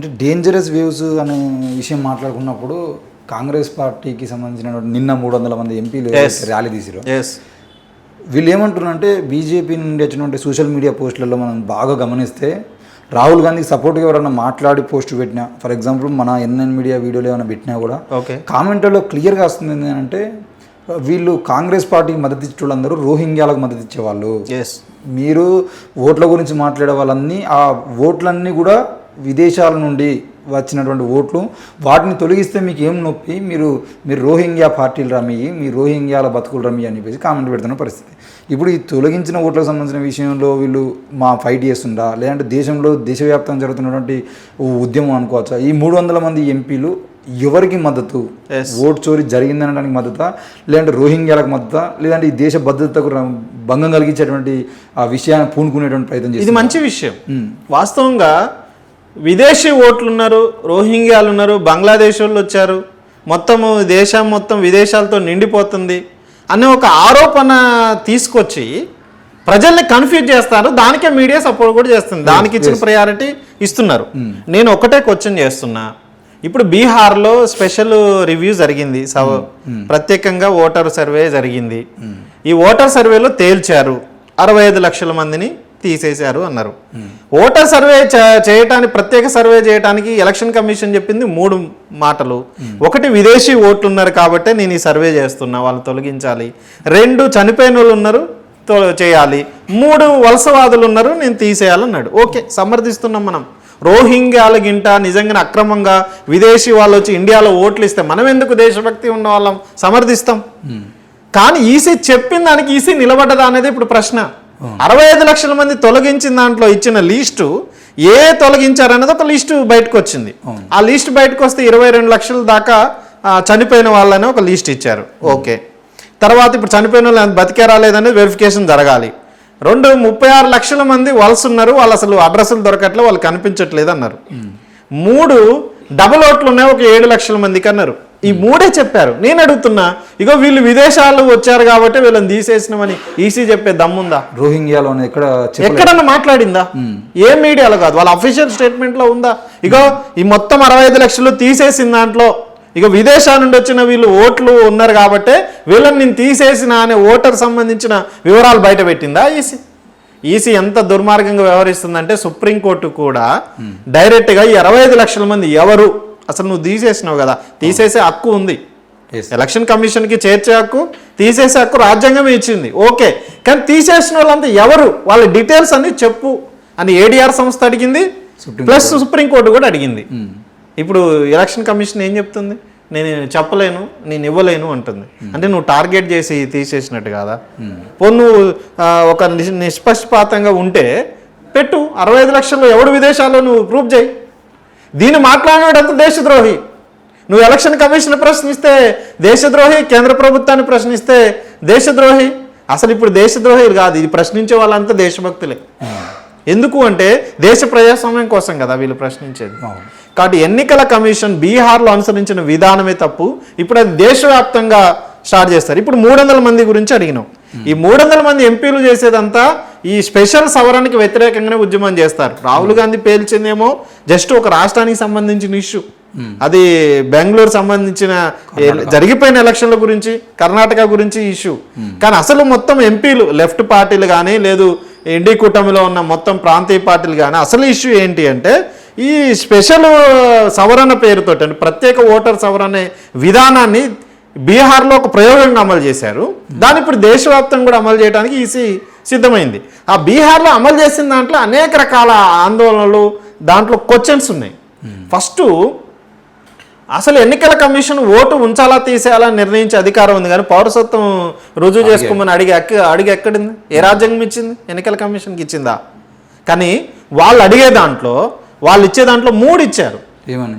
అంటే dangerous waves అనే విషయం మాట్లాడుకున్నప్పుడు కాంగ్రెస్ పార్టీకి సంబంధించిన నిన్న మూడు వందల మంది ఎంపీలు. ర్యాలీ తీసిరు ఎస్ వీళ్ళు ఏమంటున్నారంటే బీజేపీ నుండి వచ్చినటువంటి సోషల్ మీడియా పోస్టులలో మనం బాగా గమనిస్తే రాహుల్ గాంధీకి సపోర్ట్గా ఎవరైనా మాట్లాడి పోస్ట్ పెట్టినా ఫర్ ఎగ్జాంపుల్ మన ఎన్ఎన్ మీడియా వీడియోలో ఏమైనా పెట్టినా కూడా ఓకే కామెంట్లలో క్లియర్గా వస్తుంది ఏంటంటే వీళ్ళు కాంగ్రెస్ పార్టీకి మద్దతు ఇచ్చే వాళ్ళందరూ రోహింగ్యాలకు మద్దతు ఇచ్చేవాళ్ళు. ఎస్ మీరు ఓట్ల గురించి మాట్లాడే వాళ్ళన్నీ ఆ ఓట్లన్నీ కూడా విదేశాల నుండి వచ్చినటువంటి ఓట్లు వాటిని తొలగిస్తే మీకు ఏం నొప్పి? మీరు మీరు రోహింగ్యా పార్టీలు రమ్మి మీ రోహింగ్యాల బతుకులు రమ్మి అని చెప్పేసి కామెంట్ పెడుతున్న పరిస్థితి. ఇప్పుడు ఈ తొలగించిన ఓట్లకు సంబంధించిన విషయంలో వీళ్ళు మా ఫైట్ చేస్తుండా లేదంటే దేశంలో దేశవ్యాప్తంగా జరుగుతున్నటువంటి ఉద్యమం అనుకోవచ్చా? ఈ మూడు వందల మంది ఎంపీలు ఎవరికి మద్దతు. ఓట్ చోరీ జరిగిందనడానికి మద్దతా? లేదంటే రోహింగ్యాలకు మద్దతా? లేదంటే ఈ దేశ భద్రతకు భంగం కలిగించేటువంటి ఆ విషయాన్ని పూనుకునేటువంటి ప్రయత్నం ఇది మంచి విషయం. వాస్తవంగా విదేశీ ఓట్లు ఉన్నారు రోహింగ్యాలు ఉన్నారు బంగ్లాదేశ్ వాళ్ళు వచ్చారు. మొత్తము దేశం మొత్తం విదేశాలతో నిండిపోతుంది అనే ఒక ఆరోపణ తీసుకొచ్చి ప్రజల్ని కన్ఫ్యూజ్ చేస్తారు. దానికే మీడియా సపోర్ట్ కూడా చేస్తుంది. దానికి ఇచ్చిన ప్రయారిటీ ఇస్తున్నారు. నేను ఒకటే క్వశ్చన్ చేస్తున్నా. ఇప్పుడు బీహార్లో స్పెషల్ రివ్యూ జరిగింది. సవ ప్రత్యేకంగా ఓటర్ సర్వే జరిగింది. ఈ ఓటర్ సర్వేలో తేల్చారు. అరవై ఐదు లక్షల మందిని తీసేశారు అన్నారు. ఓటర్ సర్వే చేయటానికి ప్రత్యేక సర్వే చేయడానికి ఎలక్షన్ కమిషన్ చెప్పింది మూడు మాటలు. ఒకటి విదేశీ ఓట్లు ఉన్నారు కాబట్టి నేను ఈ సర్వే చేస్తున్నా వాళ్ళని తొలగించాలి. రెండు చనిపోయిన వాళ్ళు ఉన్నారు చేయాలి. మూడు వలసవాదులు ఉన్నారు నేను తీసేయాలన్నాడు. ఓకే సమర్థిస్తున్నాం మనం. రోహింగ్యాల గింట నిజంగా అక్రమంగా విదేశీ వాళ్ళు వచ్చి ఇండియాలో ఓట్లు ఇస్తే మనం ఎందుకు దేశభక్తి ఉన్న వాళ్ళం సమర్థిస్తాం కానీ ఈసీ చెప్పిన దానికి ఈసీ నిలబడ్డదా అనేది ఇప్పుడు ప్రశ్న. అరవై ఐదు లక్షల మంది తొలగించిన దాంట్లో ఇచ్చిన లిస్టు ఏ తొలగించారనేది ఒక లిస్టు బయటకు వచ్చింది ఆ లిస్ట్ బయటకు వస్తే ఇరవై రెండు లక్షల దాకా చనిపోయిన వాళ్ళని ఒక లిస్ట్ ఇచ్చారు. ఓకే. తర్వాత ఇప్పుడు చనిపోయిన వాళ్ళు బతికారా లేదనేది వెరిఫికేషన్ జరగాలి. రెండు ముప్పై ఆరు లక్షల మంది వలస ఉన్నారు వాళ్ళు అసలు అడ్రస్లు దొరకట్లే వాళ్ళు కనిపించట్లేదు అన్నారు. మూడు డబుల్ ఓట్లు ఉన్నాయి ఒక ఏడు లక్షల మందికి అన్నారు. ఈ మూడే చెప్పారు. నేను అడుగుతున్నా ఇగో వీళ్ళు విదేశాలు వచ్చారు కాబట్టి వీళ్ళని తీసేసినామని ఈసీ చెప్పే దమ్ముందా? రోహింగ్యాలో ఎక్కడ ఎక్కడన్నా మాట్లాడిందా? ఏ మీడియాలో కాదు వాళ్ళ అఫీషియల్ స్టేట్మెంట్లో ఉందా? ఇగో ఈ మొత్తం అరవై ఐదు లక్షలు తీసేసిన దాంట్లో ఇక విదేశాల నుండి వచ్చిన వీళ్ళు ఓట్లు ఉన్నారు కాబట్టి వీళ్ళని నేను తీసేసిన అనే ఓటర్ సంబంధించిన వివరాలు బయట పెట్టిందా ఈసీ? ఈసీ ఎంత దుర్మార్గంగా వ్యవహరిస్తుందంటే సుప్రీంకోర్టు కూడా డైరెక్ట్గా ఈ అరవై ఐదు లక్షల మంది ఎవరు అసలు నువ్వు తీసేసినావు కదా తీసేసే హక్కు ఉంది. ఎలక్షన్ కమిషన్కి చేర్చే హక్కు తీసేసే హక్కు రాజ్యాంగమే ఇచ్చింది. ఓకే. కానీ తీసేసిన వాళ్ళంతా ఎవరు? వాళ్ళ డీటెయిల్స్ అన్ని చెప్పు అని ఏడిఆర్ సంస్థ అడిగింది ప్లస్ సుప్రీంకోర్టు కూడా అడిగింది. ఇప్పుడు ఎలక్షన్ కమిషన్ ఏం చెప్తుంది? నేను చెప్పలేను నేను ఇవ్వలేను అంటుంది. అంటే నువ్వు టార్గెట్ చేసి తీసేసినట్టు కాదా? పో నువ్వు ఒక నిష్- నిష్పక్షపాతంగా ఉంటే పెట్టు. అరవై ఐదు లక్షల్లో ఎవడు విదేశాల్లో నువ్వు ప్రూవ్ చేయి? దీన్ని మాట్లాడినడంత దేశద్రోహి? నువ్వు ఎలక్షన్ కమిషన్ ప్రశ్నిస్తే దేశద్రోహి కేంద్ర ప్రభుత్వాన్ని ప్రశ్నిస్తే దేశద్రోహి? అసలు ఇప్పుడు దేశద్రోహి కాదు ఇది ప్రశ్నించే వాళ్ళంతా దేశభక్తులే. ఎందుకు అంటే దేశ ప్రజాస్వామ్యం కోసం కదా వీళ్ళు ప్రశ్నించేది. కాబట్టి ఎన్నికల కమిషన్ బీహార్లో అనుసరించిన విధానమే తప్పు. ఇప్పుడు అది దేశవ్యాప్తంగా స్టార్ట్ చేస్తారు. ఇప్పుడు మూడు వందల మంది గురించి అడిగినాం. ఈ మూడు వందల మంది ఎంపీలు చేసేదంతా ఈ స్పెషల్ సవరణకి వ్యతిరేకంగానే ఉద్యమం చేస్తారు. రాహుల్ గాంధీ పేల్చిందేమో జస్ట్ ఒక రాష్ట్రానికి సంబంధించిన ఇష్యూ. అది బెంగళూరు సంబంధించిన జరిగిపోయిన ఎలక్షన్ల గురించి కర్ణాటక గురించి ఇష్యూ. కానీ అసలు మొత్తం ఎంపీలు లెఫ్ట్ పార్టీలు కానీ లేదు ఎన్డీ కూటమిలో ఉన్న మొత్తం ప్రాంతీయ పార్టీలు కానీ అసలు ఇష్యూ ఏంటి అంటే ఈ స్పెషల్ సవరణ పేరుతోటి అంటే ప్రత్యేక ఓటర్ సవరణ విధానాన్ని బీహార్లో ఒక ప్రయోగంగా అమలు చేశారు. దాన్ని ఇప్పుడు దేశవ్యాప్తంగా కూడా అమలు చేయడానికి ఈసీ సిద్ధమైంది. ఆ బీహార్లో అమలు చేసిన దాంట్లో అనేక రకాల ఆందోళనలు దాంట్లో క్వశ్చన్స్ ఉన్నాయి. ఫస్ట్ అసలు ఎన్నికల కమిషన్ ఓటు ఉంచాలా తీసేయాలా నిర్ణయించే అధికారం ఉంది కానీ పౌరసత్వం రుజువు చేసుకోమని అడిగి ఎక్క అడిగి ఎక్కడింది? ఏ రాజ్యాంగం ఇచ్చింది? ఎన్నికల కమిషన్కి ఇచ్చిందా? కానీ వాళ్ళు అడిగే దాంట్లో వాళ్ళు ఇచ్చే దాంట్లో మూడు ఇచ్చారు. ఏమని?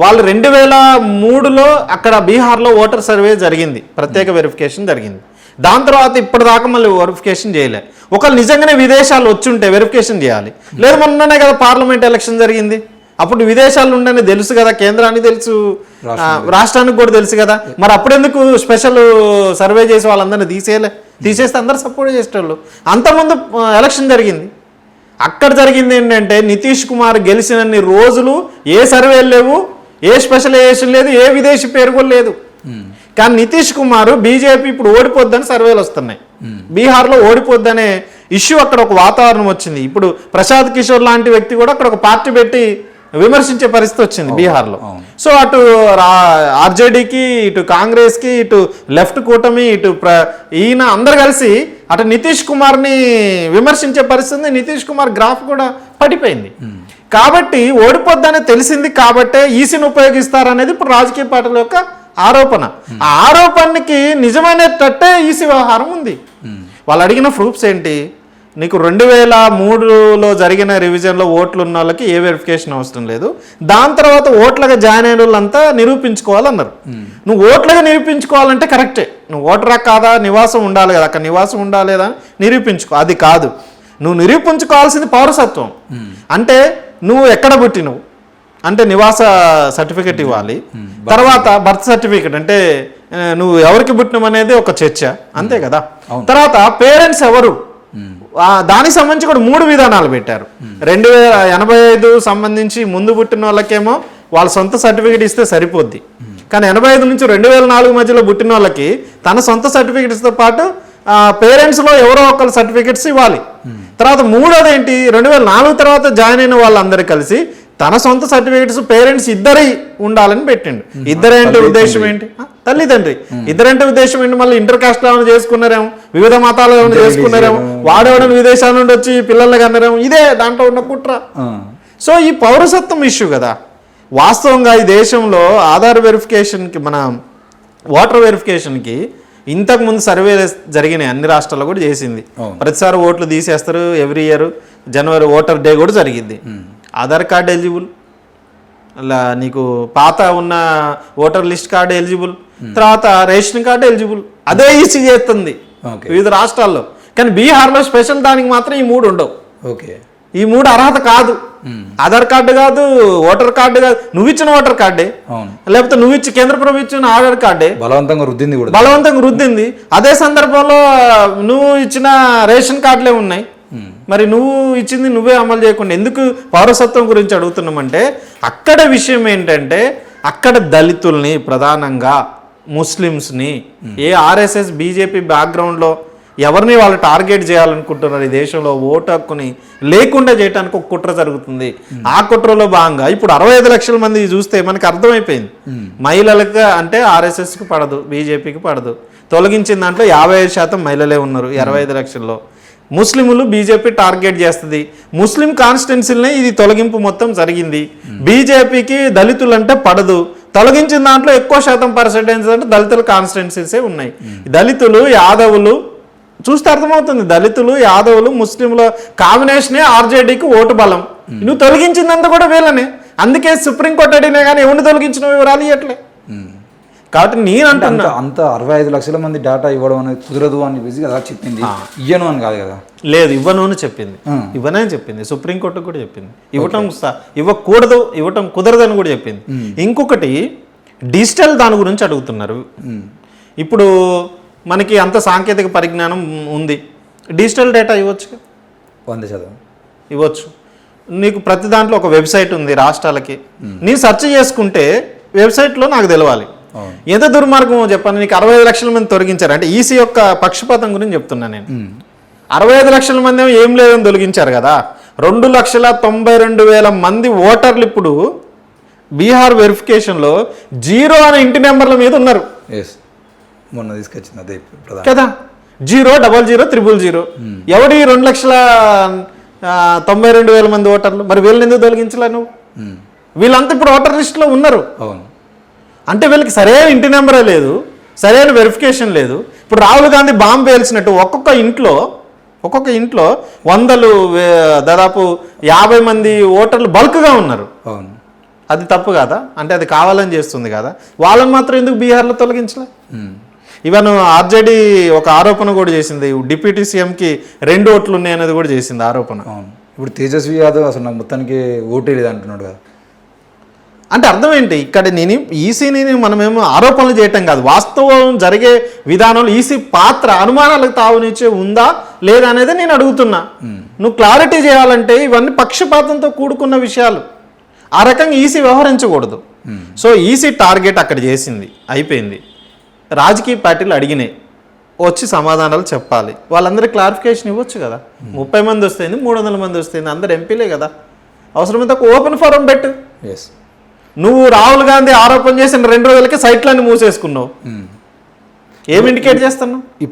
వాళ్ళు రెండు వేల మూడులో అక్కడ బీహార్లో ఓటర్ సర్వే జరిగింది. ప్రత్యేక వెరిఫికేషన్ జరిగింది. దాని తర్వాత ఇప్పటిదాకా మళ్ళీ వెరిఫికేషన్ చేయలే. ఒకళ్ళు నిజంగానే విదేశాలు వచ్చుంటే వెరిఫికేషన్ చేయాలి. లేదు మొన్ననే కదా పార్లమెంట్ ఎలక్షన్ జరిగింది. అప్పుడు విదేశాలు ఉండని తెలుసు కదా కేంద్రానికి తెలుసు రాష్ట్రానికి. కూడా తెలుసు కదా. మరి అప్పుడెందుకు స్పెషల్ సర్వే చేసి వాళ్ళందరినీ తీసేయలే? తీసేస్తే అందరు సపోర్ట్ చేసేటోళ్ళు. అంతకుముందు ఎలక్షన్ జరిగింది. అక్కడ జరిగింది ఏంటంటే నితీష్ కుమార్ గెలిచినన్ని రోజులు ఏ సర్వేలు లేవు? ఏ స్పెషలైజేషన్ లేదు ఏ విదేశీ పేరు కూడా లేదు. కానీ నితీష్ కుమార్ బీజేపీ ఇప్పుడు ఓడిపోద్దని సర్వేలు వస్తున్నాయి. బీహార్లో ఓడిపోద్దనే ఇష్యూ అక్కడ ఒక వాతావరణం వచ్చింది. ఇప్పుడు ప్రశాంత్ కిషోర్ లాంటి వ్యక్తి కూడా అక్కడ ఒక పార్టీ పెట్టి విమర్శించే పరిస్థితి వచ్చింది బీహార్లో. సో అటు ఆర్జేడీకి ఇటు కాంగ్రెస్కి ఇటు లెఫ్ట్ కూటమి ఇటు ప్ర ఈయన అందరు కలిసి అటు నితీష్ కుమార్ని విమర్శించే పరిస్థితి నితీష్ కుమార్ గ్రాఫ్ కూడా పడిపోయింది. కాబట్టి ఓడిపోద్దని తెలిసింది కాబట్టే ఈసీని ఉపయోగిస్తారనేది ఇప్పుడు రాజకీయ పార్టీల యొక్క ఆరోపణ. ఆ ఆరోపణకి నిజమైనట్టే ఈసీ వ్యవహారం ఉంది. వాళ్ళు అడిగిన ప్రూఫ్స్ ఏంటి? నీకు రెండు వేల మూడులో జరిగిన రివిజన్లో ఓట్లు ఉన్న వాళ్ళకి ఏ వెరిఫికేషన్ అవసరం లేదు. దాని తర్వాత ఓట్లుగా జాయిన్ అయిన వాళ్ళంతా నిరూపించుకోవాలన్నారు. నువ్వు ఓట్లుగా నిరూపించుకోవాలంటే కరెక్టే. నువ్వు ఓటరా కాదా? నివాసం ఉండాలి కదా. అక్కడ నివాసం ఉండాలి లేదా నిరూపించుకో. అది కాదు. నువ్వు నిరూపించుకోవాల్సింది పౌరసత్వం. అంటే నువ్వు ఎక్కడ పుట్టినవు? అంటే నివాస సర్టిఫికెట్ ఇవ్వాలి. తర్వాత బర్త్ సర్టిఫికెట్ అంటే నువ్వు ఎవరికి పుట్టినావు అనేది ఒక చర్చ. అంతే కదా? తర్వాత పేరెంట్స్ ఎవరు? దానికి సంబంధించి కూడా మూడు విధానాలు పెట్టారు. రెండు వేల ఎనభై ఐదు సంబంధించి ముందు పుట్టిన వాళ్ళకేమో వాళ్ళ సొంత సర్టిఫికేట్ ఇస్తే సరిపోద్ది. కానీ ఎనభై ఐదు నుంచి రెండు వేల నాలుగు మధ్యలో పుట్టిన వాళ్ళకి తన సొంత సర్టిఫికేట్స్తో పాటు పేరెంట్స్లో ఎవరో ఒకరు సర్టిఫికేట్స్ ఇవ్వాలి. తర్వాత మూడోది ఏంటి? రెండు వేల నాలుగు తర్వాత జాయిన్ అయిన వాళ్ళందరూ కలిసి తన సొంత సర్టిఫికేట్స్ పేరెంట్స్ ఇద్దరి ఉండాలని పెట్టిండు. ఇద్దరేంటి ఉద్దేశం ఏంటి? ఆ, తల్లిదండ్రి ఇద్దరంటే ఉద్దేశం ఏంటి? మళ్ళీ ఇంటర్ కాస్ట్ ఏమైనా చేసుకున్నారేమో? వివిధ మతాలు ఏమైనా చేసుకున్నారేమో? వాడేవాడని విదేశాల నుండి వచ్చి పిల్లల్ని కన్నారేమో? ఇదే దాంట్లో ఉన్న కుట్ర. సో ఈ పౌరసత్వం ఇష్యూ కదా. వాస్తవంగా ఈ దేశంలో ఆధార్ వెరిఫికేషన్కి మన ఓటర్ వెరిఫికేషన్కి ఇంతకు ముందు సర్వే జరిగినాయి అన్ని రాష్ట్రాల్లో కూడా చేసింది. ప్రతిసారి ఓట్లు తీసేస్తారు ఎవ్రీ ఇయర్ జనవరి ఓటర్ డే కూడా జరిగింది ఆధార్ కార్డ్ ఎలిజిబుల్ అలా నీకు పాత ఉన్న ఓటర్ లిస్ట్ కార్డు ఎలిజిబుల్ తర్వాత రేషన్ కార్డు ఎలిజిబుల్ అదే ఈసీ చేస్తుంది. వివిధ రాష్ట్రాల్లో. కానీ బీహార్లో స్పెషల్ దానికి మాత్రం ఈ మూడు ఉండవు. ఓకే. ఈ మూడు అర్హత కాదు. ఆధార్ కార్డు కాదు ఓటర్ కార్డు కాదు నువ్వు ఇచ్చిన ఓటర్ కార్డే. లేకపోతే నువ్వు ఇచ్చి కేంద్ర ప్రభుత్వం ఇచ్చిన ఆధార్ కార్డే. బలవంతంగా రుద్దింది కూడా. బలవంతంగా రుద్దింది. అదే సందర్భంలో నువ్వు ఇచ్చిన రేషన్ కార్డులే ఉన్నాయి. మరి నువ్వు ఇచ్చింది నువ్వే అమలు చేయకుండా ఎందుకు పౌరసత్వం గురించి అడుగుతున్నామంటే అక్కడ విషయం ఏంటంటే అక్కడ దళితుల్ని ప్రధానంగా ముస్లిమ్స్ని ఏ ఆర్ఎస్ఎస్ బీజేపీ బ్యాక్గ్రౌండ్లో ఎవరిని వాళ్ళు టార్గెట్ చేయాలనుకుంటున్నారు ఈ దేశంలో ఓటు హక్కుని లేకుండా చేయడానికి ఒక కుట్ర జరుగుతుంది. ఆ కుట్రలో భాగంగా ఇప్పుడు అరవై ఐదు లక్షల మంది చూస్తే మనకి అర్థమైపోయింది. మహిళలకు అంటే ఆర్ఎస్ఎస్కి పడదు బీజేపీకి పడదు. తొలగించిన దాంట్లో యాభై ఐదు శాతం మహిళలే ఉన్నారు ఇరవై ఐదు లక్షల్లో. ముస్లింలు బీజేపీ టార్గెట్ చేస్తుంది. ముస్లిం కాన్స్టిట్యున్సీలనే ఇది తొలగింపు మొత్తం జరిగింది. బీజేపీకి దళితులు అంటే పడదు. తొలగించిన దాంట్లో ఎక్కువ శాతం పర్సెంటేజ్ అంటే దళితుల కాన్స్టిట్యున్సీసే ఉన్నాయి. దళితులు యాదవులు చూస్తే అర్థమవుతుంది. దళితులు యాదవులు ముస్లింల కాంబినేషనే ఆర్జేడీకి ఓటు బలం. నువ్వు తొలగించిందంతా కూడా వీళ్ళనే. అందుకే సుప్రీంకోర్టు అడిగినా కానీ ఎవరిని తొలగించిన వివరాలు ఇవ్వట్లే. కాబట్టి నేను అంటే అంటున్నా అంత అరవై ఐదు లక్షల మంది డేటా ఇవ్వడం అనేది కుదరదు అని చెప్పేసి కదా చెప్పింది. ఇయ్యను అని కాదు కదా? లేదు ఇవ్వను అని చెప్పింది. ఆ. ఇవ్వనే చెప్పింది. సుప్రీంకోర్టు కూడా చెప్పింది. ఇవ్వటం ఇవ్వకూడదు ఇవ్వటం కుదరదని కూడా చెప్పింది. ఇంకొకటి డిజిటల్ దాని గురించి అడుగుతున్నారు. ఇప్పుడు మనకి అంత సాంకేతిక పరిజ్ఞానం ఉంది. డిజిటల్ డేటా ఇవ్వచ్చు వంద శాతం. ఇవ్వచ్చు. నీకు ప్రతి దాంట్లో ఒక వెబ్సైట్ ఉంది రాష్ట్రాలకి. నీ సెర్చ్ చేసుకుంటే వెబ్సైట్లో నాకు తెలవాలి. ఎంత దుర్మార్గమో చెప్పాను నీకు అరవై ఐదు లక్షల మంది తొలగించారు. అంటే ఈసీ యొక్క పక్షపాతం గురించి చెప్తున్నా నేను. అరవై ఐదు లక్షల మంది ఏమో ఏం లేదని తొలగించారు కదా. రెండు లక్షల తొంభై రెండు వేల మంది ఓటర్లు ఇప్పుడు బీహార్ వెరిఫికేషన్లో జీరో అనే ఇంటి నెంబర్ల మీద ఉన్నారు. మొన్న తీసుకొచ్చింది అదే కదా? Zero double zero triple zero. ఎవడి రెండు లక్షల తొంభై రెండు వేల మంది ఓటర్లు? మరి వీళ్ళని ఎందుకు తొలగించలే నువ్వు. వీళ్ళంతా ఇప్పుడు ఓటర్ లిస్టులో ఉన్నారు. అవును. అంటే వీళ్ళకి సరైన ఇంటి నెంబరే లేదు సరైన వెరిఫికేషన్ లేదు. ఇప్పుడు రాహుల్ గాంధీ బాంబు పేల్చినట్టు ఒక్కొక్క ఇంట్లో ఒక్కొక్క ఇంట్లో వందలు దాదాపు యాభై మంది ఓటర్లు బల్క్గా ఉన్నారు. అవును. అది తప్పు కాదా? అంటే అది కావాలని చేస్తుంది కదా? వాళ్ళని మాత్రం ఎందుకు బీహార్లో తొలగించలే. ఈవెన్ ఆర్జేడీ ఒక ఆరోపణ కూడా చేసింది. డిప్యూటీ సీఎంకి రెండు ఓట్లు ఉన్నాయనేది కూడా చేసింది ఆరోపణ. అవును. ఇప్పుడు తేజస్వి యాదవ్ అసలు నాకు మొత్తానికి ఓటే లేదు అంటున్నాడు కదా. అంటే అర్థం ఏంటి? ఇక్కడ నేను ఈసీని మనమేమో ఆరోపణలు చేయటం కాదు. వాస్తవం జరిగే విధానంలో ఈసీ పాత్ర అనుమానాలకు తావునిచ్చే ఉందా లేదా అనేది నేను అడుగుతున్నా. నువ్వు క్లారిటీ చేయాలంటే ఇవన్నీ పక్షపాతంతో కూడుకున్న విషయాలు. ఆ రకంగా ఈసీ వ్యవహరించకూడదు. సో ఈసీ టార్గెట్ అక్కడ చేసింది. అయిపోయింది. రాజకీయ పార్టీలు అడిగినాయి వచ్చి సమాధానాలు చెప్పాలి. వాళ్ళందరికీ క్లారిఫికేషన్ ఇవ్వచ్చు కదా. ముప్పై మంది వస్తుంది మూడు వందల మంది వస్తుంది అందరు ఎంపీలే కదా. అవసరమైతే ఒక ఓపెన్ ఫోరం పెట్టు. ఎస్ నువ్వు రాహుల్ గాంధీ ఆరోపణ చేసిన రెండు రోజులకి సైట్లన్నీ మూసేసుకున్నావు. ఏం ఇండికేట్ చేస్తున్నావు?